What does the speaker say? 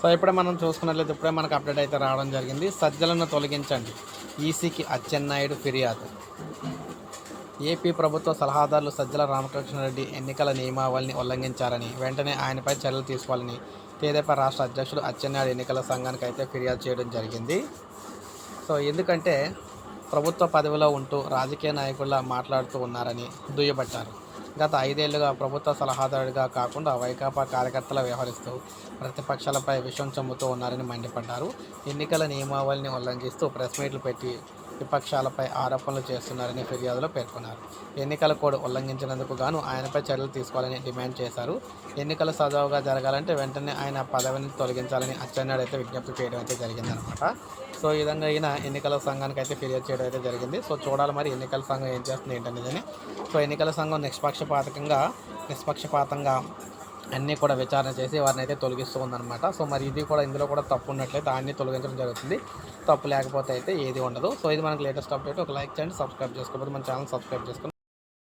So ఇప్పుడే మనం చూసుకున్నట్లయితే ఇప్పుడే మనకు అప్డేట్ అయితే రావడం జరిగింది. సజ్జలను తొలగించండి. ఈసీకి అచ్చెన్నాయుడు ఫిర్యాదు. ఏపీ ప్రభుత్వ సలహాదారులు సజ్జల రామకృష్ణారెడ్డి ఎన్నికల నియమావళిని ఉల్లంఘించారని వెంటనే ఆయనపై చర్యలు తీసుకోవాలని తెదేపా రాష్ట్ర అధ్యక్షుడు అచ్చెన్నాయుడు ఎన్నికల సంఘానికి అయితే ఫిర్యాదు చేయడం జరిగింది. సో ఎందుకంటే ప్రభుత్వ పదవిలో ఉంటూ రాజకీయ నాయకుల్లా మాట్లాడుతూ ఉన్నారని దుయ్యబట్టారు. గత ఐదేళ్ళుగా ప్రభుత్వ సలహాదారుడిగా కాకుండా వైకాపా కార్యకర్తల వ్యవహరిస్తూ ప్రతిపక్షాలపై విషం చమ్ముతూ ఉన్నారని మండిపడ్డారు. ఎన్నికల నియమావళిని ఉల్లంఘిస్తూ ప్రెస్ మీట్లు పెట్టి విపక్షాలపై ఆరోపణలు చేస్తున్నారని ఫిర్యాదులో పేర్కొన్నారు. ఎన్నికల కోడ్ ఉల్లంఘించినందుకు గాను ఆయనపై చర్యలు తీసుకోవాలని డిమాండ్ చేశారు. ఎన్నికలు సజావుగా జరగాలంటే వెంటనే ఆయన పదవిని తొలగించాలని అచ్చెన్నాడు అయితే విజ్ఞప్తి చేయడం అయితే జరిగిందనమాట సో ఈ విధంగా ఈయన ఎన్నికల సంఘానికి అయితే ఫిర్యాదు చేయడం అయితే జరిగింది. సో చూడాలి మరి ఎన్నికల సంఘం ఏం చేస్తుంది ఏంటనేది సో ఎన్నికల సంఘం నిష్పక్ష నిష్పక్షపాతకంగా నిష్పక్షపాతంగా అన్నీ కూడా విచారణ చేసి వారిని అయితే తొలగిస్తూ ఉందన్నమాట. సో మరి ఇది కూడా ఇందులో కూడా తప్పు ఉన్నట్లయితే అన్ని తొలగించడం జరుగుతుంది. తప్పు లేకపోతే అయితే ఏది ఉండదు. సో ఇది మనకి లేటెస్ట్ అప్డేట్ ఒక లైక్ చేయండి సబ్స్క్రైబ్ చేసుకోకపోతే మన ఛానల్ సబ్స్క్రైబ్ చేసుకుని